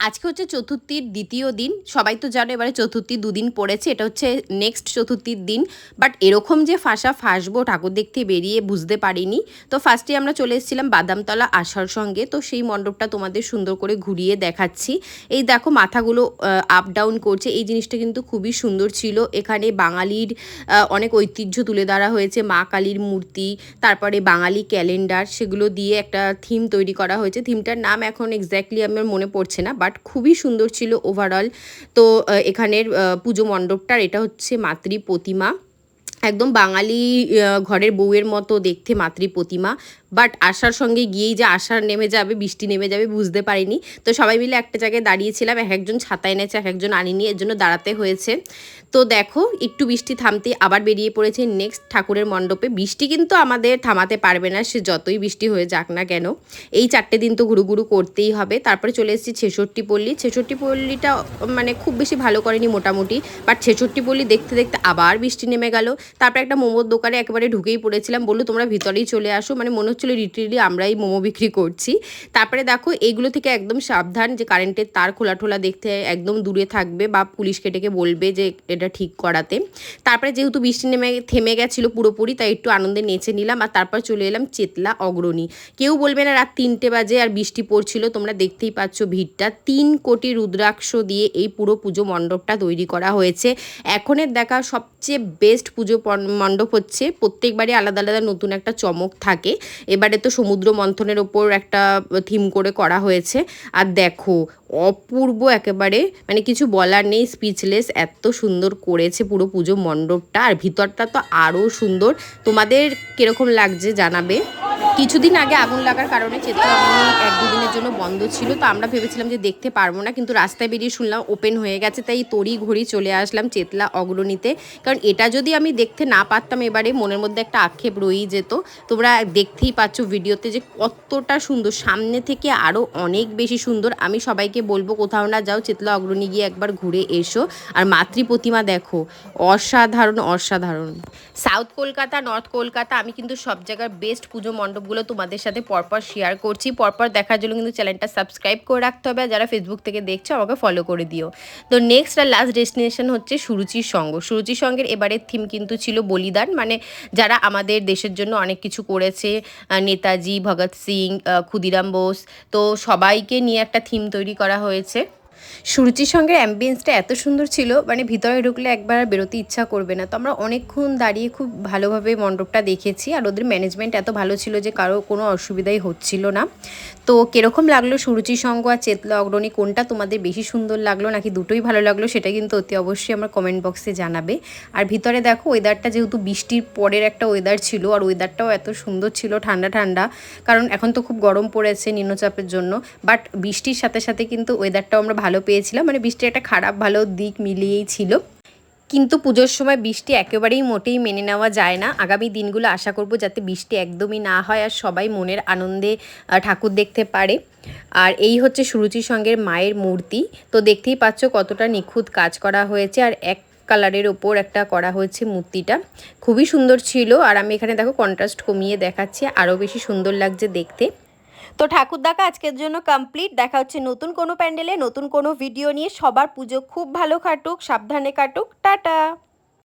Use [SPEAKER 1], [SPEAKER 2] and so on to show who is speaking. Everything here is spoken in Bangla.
[SPEAKER 1] আজকে হচ্ছে চতুর্থীর দ্বিতীয় দিন। সবাই তো জানো এবারে চতুর্থী দুদিন পড়েছে, এটা হচ্ছে নেক্সট চতুর্থীর দিন। বাট এরকম যে ফাঁসা ফাঁসবো, ঠাকুর দেখতে বেরিয়ে বুঝতে পারিনি। তো ফার্স্টে আমরা চলে এসেছিলাম বাদামতলা আসার সঙ্গে। তো সেই মণ্ডপটা তোমাদের সুন্দর করে ঘুরিয়ে দেখাচ্ছি। এই দেখো মাথাগুলো আপ ডাউন করছে। এই জিনিসটা কিন্তু খুবই সুন্দর ছিল। এখানে বাঙালির অনেক ঐতিহ্য তুলে ধরা হয়েছে। মা কালীর মূর্তি, তারপরে বাঙালি ক্যালেন্ডার সেগুলো দিয়ে একটা থিম তৈরি করা হয়েছে। থিমটার নাম এখন এক্স্যাক্টলি আমার মনে পড়ছে না বাট খুবই সুন্দর ছিল ওভারঅল তো এখানের পুজো মণ্ডপটার এটা হচ্ছে মাতৃ প্রতিমা। একদম বাঙালি ঘরের বউয়ের মতো দেখতে মাতৃ প্রতিমা। বাট আসার সঙ্গে গিয়েই যে আষাঢ় নেমে যাবে, বৃষ্টি নেমে যাবে বুঝতে পারিনি। তো সবাই মিলে একটা জায়গায় দাঁড়িয়েছিলাম, এক একজন ছাতা এনেছে এক একজন আনিনি এর জন্য দাঁড়াতে হয়েছে। তো দেখো, একটু বৃষ্টি থামতে আবার বেরিয়ে পড়েছে নেক্সট ঠাকুরের মণ্ডপে। বৃষ্টি কিন্তু আমাদের থামাতে পারবে না, সে যতই বৃষ্টি হয়ে যাক না কেন। এই চারটে দিন তো ঘুরু ঘুরু করতেই হবে। তারপরে চলে এসেছি ছেষট্টি পল্লী। ছেষট্টি পল্লীটা মানে খুব বেশি ভালো করেনি মোটামুটি বাট ছেষট্টি পল্লী দেখতে দেখতে আবার বৃষ্টি নেমে গেল। তারপরে একটা মোমোর দোকানে একেবারে ঢুকেই পড়েছিলাম। বলল, তোমরা ভিতরেই চলে আসো। মানে মনে হচ্ছিল লিটারেলি আমরাই মোমো বিক্রি করছি। তারপরে দেখো এইগুলো থেকে একদম সাবধান যে কারেন্টের তার খোলা ঠোলা দেখতে একদম দূরে থাকবে বা পুলিশকে ডেকে বলবে যে এটা ঠিক করাতে। তারপরে যেহেতু বৃষ্টি নেমে, থেমে গেছিল পুরোপুরি, তাই একটু আনন্দে নেচে নিলাম আর তারপর চলে এলাম চেতলা অগ্রণী। কেউ বলবে না রাত তিনটে বাজে আর বৃষ্টি পড়ছিল, তোমরা দেখতেই পাচ্ছ ভিড়টা। তিন কোটি রুদ্রাক্ষ দিয়ে এই পুরো পুজো মণ্ডপটা তৈরি করা হয়েছে। এখনের দেখা সবচেয়ে বেস্ট পুজো মণ্ডপ হচ্ছে, প্রত্যেকবারই আলাদা আলাদা নতুন একটা চমক থাকে। এবারে তো সমুদ্র মন্থনের ওপর একটা থিম করে করা হয়েছে। আর দেখো, অপূর্ব একেবারে মানে কিছু বলার নেই স্পিচলেস এত সুন্দর করেছে পুরো পুজো মণ্ডপটা। আর ভিতরটা তো আরও সুন্দর। তোমাদের কীরকম লাগছে জানাবে? কিছুদিন আগে আগুন লাগার কারণে চেতনামণি এক দুদিনের জন্য বন্ধ ছিল, তো আমরা ভেবেছিলাম যে দেখতে পারব না, কিন্তু রাস্তায় বেরিয়ে শুনলাম ওপেন হয়ে গেছে, তাই তড়ি ঘড়ি চলে আসলাম চেতলা অগ্রণীতে। কারণ এটা যদি আমি দেখতে না পারতাম এবারে, মনের মধ্যে একটা আক্ষেপ রয়েই যেত। তোমরা দেখতেই পাচ্ছ ভিডিওতে যে কতটা সুন্দর, সামনে থেকে আরও অনেক বেশি সুন্দর। আমি সবাইকে বলব, কোথাও না যাও, চেতলা অগ্রণী গিয়ে একবার ঘুরে এসো। আর মাতৃ প্রতিমা দেখো, অসাধারণ অসাধারণ। সাউথ কলকাতা, নর্থ কলকাতা, আমি কিন্তু সব জায়গার বেস্ট পুজো মণ্ডপগুলো তোমাদের সাথে পরপর শেয়ার করছি। পরপর দেখার জন্য কিন্তু চ্যানেলটা সাবস্ক্রাইব করে রাখতে হবে। আর যারা ফেসবুক থেকে দেখছ, আমাকে ফলো করে দিও। তো নেক্সট আর লাস্ট ডেস্টিনেশন হচ্ছে সুরুচির সঙ্গ। সুরুচির সঙ্গের এবারের থিম কিন্তু ছিল বলিদান। মানে যারা আমাদের দেশের জন্য অনেক কিছু করেছে নেতাজি, ভগৎ সিং ক্ষুদিরাম বোস, তো সবাইকে নিয়ে একটা থিম তৈরি করা হয়েছে। সুরুচির সঙ্গে অ্যাম্বিয়েন্সটা এত সুন্দর ছিল মানে ভিতরে ঢুকলে একবার বেরোতে ইচ্ছা করবে না। তো আমরা অনেকক্ষণ দাঁড়িয়ে খুব ভালোভাবে মণ্ডপটা দেখেছি আর ওদের ম্যানেজমেন্ট এত ভালো ছিল যে কারও কোনো অসুবিধাই হচ্ছিল না। তো কীরকম লাগল সুরুচির সঙ্গ আর চেতলা অগ্রণী? কোনটা তোমাদের বেশি সুন্দর লাগল নাকি দুটোই ভালো লাগল সেটা কিন্তু অতি অবশ্যই আমার কমেন্ট বক্সে জানাবে। আর ভিতরে দেখো ওয়েদারটা যেহেতু বৃষ্টির পরের একটা ওয়েদার ছিল আর ওয়েদারটাও এত সুন্দর ছিল ঠান্ডা ঠান্ডা, কারণ এখন তো খুব গরম পড়েছে নিম্নচাপের জন্য। বাট বৃষ্টির সাথে সাথে কিন্তু ওয়েদারটাও আমরা ভালো পেয়েছিলাম। মানে বৃষ্টির একটা খারাপ ভালো দিক মিলিয়েই ছিল। কিন্তু পুজোর সময় বৃষ্টি একেবারেই মোটেই মেনে নেওয়া যায় না। আগামী দিনগুলো আশা করব যাতে বৃষ্টি একদমই না হয় আর সবাই মনের আনন্দে ঠাকুর দেখতে পারে। আর এই হচ্ছে সুরুচির সঙ্গের মায়ের মূর্তি। তো দেখতেই পাচ্ছ কতটা নিখুঁত কাজ করা হয়েছে আর এক কালারের ওপর একটা করা হয়েছে মূর্তিটা। খুবই সুন্দর ছিল। আর আমি এখানে দেখো কন্ট্রাস্ট কমিয়ে দেখাচ্ছি। আরও বেশি সুন্দর লাগছে দেখতে। তো ঠাকুর দেখা আজকের জন্য কমপ্লিট দেখা হচ্ছে নতুন কোনো প্যান্ডেলে, নতুন কোনো ভিডিও নিয়ে। সবার পুজো খুব ভালো কাটুক, সাবধানে কাটুক। টাটা!